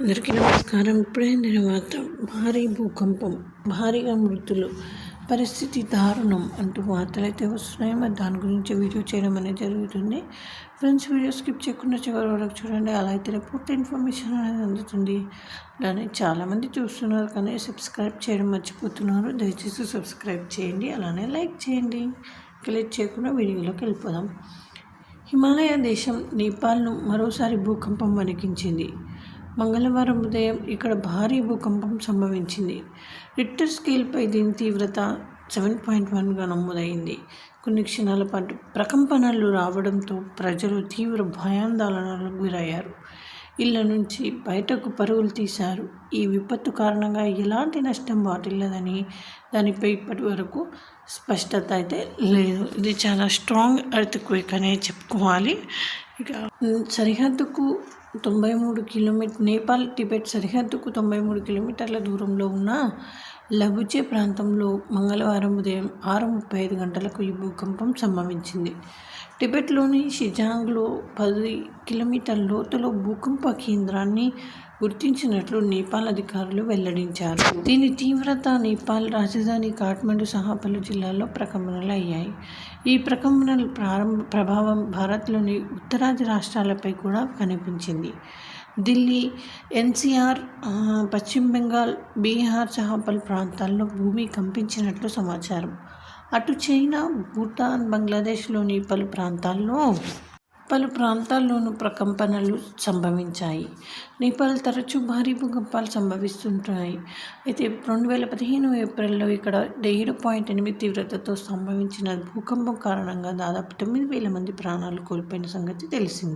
అందరికీ నమస్కారం. ఇప్పుడే తర్వాత భారీ భూకంపం భారీగా మృతులు పరిస్థితి దారుణం అంటూ వార్తలు అయితే వస్తున్నాయి. మరి దాని గురించి వీడియో చేయడం అనేది జరుగుతుంది. ఫ్రెండ్స్ వీడియో స్కిప్ చేయకుండా చివరి వరకు చూడండి. అలా అయితే పూర్తి ఇన్ఫర్మేషన్ అనేది అందుతుంది. దాన్ని చాలామంది చూస్తున్నారు కానీ సబ్స్క్రైబ్ చేయడం మర్చిపోతున్నారు. దయచేసి సబ్స్క్రైబ్ చేయండి అలానే లైక్ చేయండి. క్లిక్ చేయకుండా వీడియోలోకి వెళ్ళిపోదాం. హిమాలయ దేశం నేపాల్ను మరోసారి భూకంపం వణికించింది. మంగళవారం ఉదయం ఇక్కడ భారీ భూకంపం సంభవించింది. రిక్టర్ స్కేల్పై దీని తీవ్రత సెవెన్ పాయింట్ వన్గా నమోదైంది. కొన్ని క్షణాల పాటు ప్రకంపనలు రావడంతో ప్రజలు తీవ్ర భయాందోళనలకు గురయ్యారు. ఇళ్ళ నుంచి బయటకు పరుగులు తీశారు. ఈ విపత్తు కారణంగా ఎలాంటి నష్టం వాటిల్లదని దానిపై ఇప్పటి వరకు స్పష్టత అయితే లేదు. ఇది చాలా స్ట్రాంగ్ ఎర్త్ క్వేక్ అనే చెప్పుకోవాలి. ఇక సరిహద్దుకు తొంభై మూడు కిలోమీటర్ నేపాల్ టిబెట్ సరిహద్దుకు తొంభై మూడు కిలోమీటర్ల దూరంలో ఉన్న లబుచే ప్రాంతంలో మంగళవారం ఉదయం ఆరు ముప్పై ఐదు గంటలకు ఈ భూకంపం సంభవించింది. టిబెట్లోని షిజాంగ్లో పది కిలోమీటర్ల లోతులో భూకంప కేంద్రాన్ని గుర్తించినట్లు నేపాల్ అధికారులు వెల్లడించారు. దీని తీవ్రత నేపాల్ రాజధాని కాఠ్మండు సహా పలు జిల్లాల్లో ప్రకంపనలు అయ్యాయి. ఈ ప్రకంపనల ప్రారంభ ప్రభావం భారత్లోని ఉత్తరాది రాష్ట్రాలపై కూడా కనిపించింది. ఢిల్లీ ఎన్సీఆర్ పశ్చిమ బెంగాల్ బీహార్ సహా పలు ప్రాంతాల్లో భూమి కంపించినట్లు సమాచారం. అటు చైనా భూటాన్ బంగ్లాదేశ్లోని పలు ప్రాంతాల్లో పలు ప్రాంతాల్లోనూ ప్రకంపనలు సంభవించాయి. నేపాల్ తరచూ భారీ భూకంపాలు సంభవిస్తుంటాయి. అయితే రెండు వేల పదిహేను ఏప్రిల్లో ఇక్కడ ఏడు పాయింట్ ఎనిమిది తీవ్రతతో సంభవించిన భూకంపం కారణంగా దాదాపు తొమ్మిది వేల మంది ప్రాణాలు కోల్పోయిన సంగతి తెలిసిందే.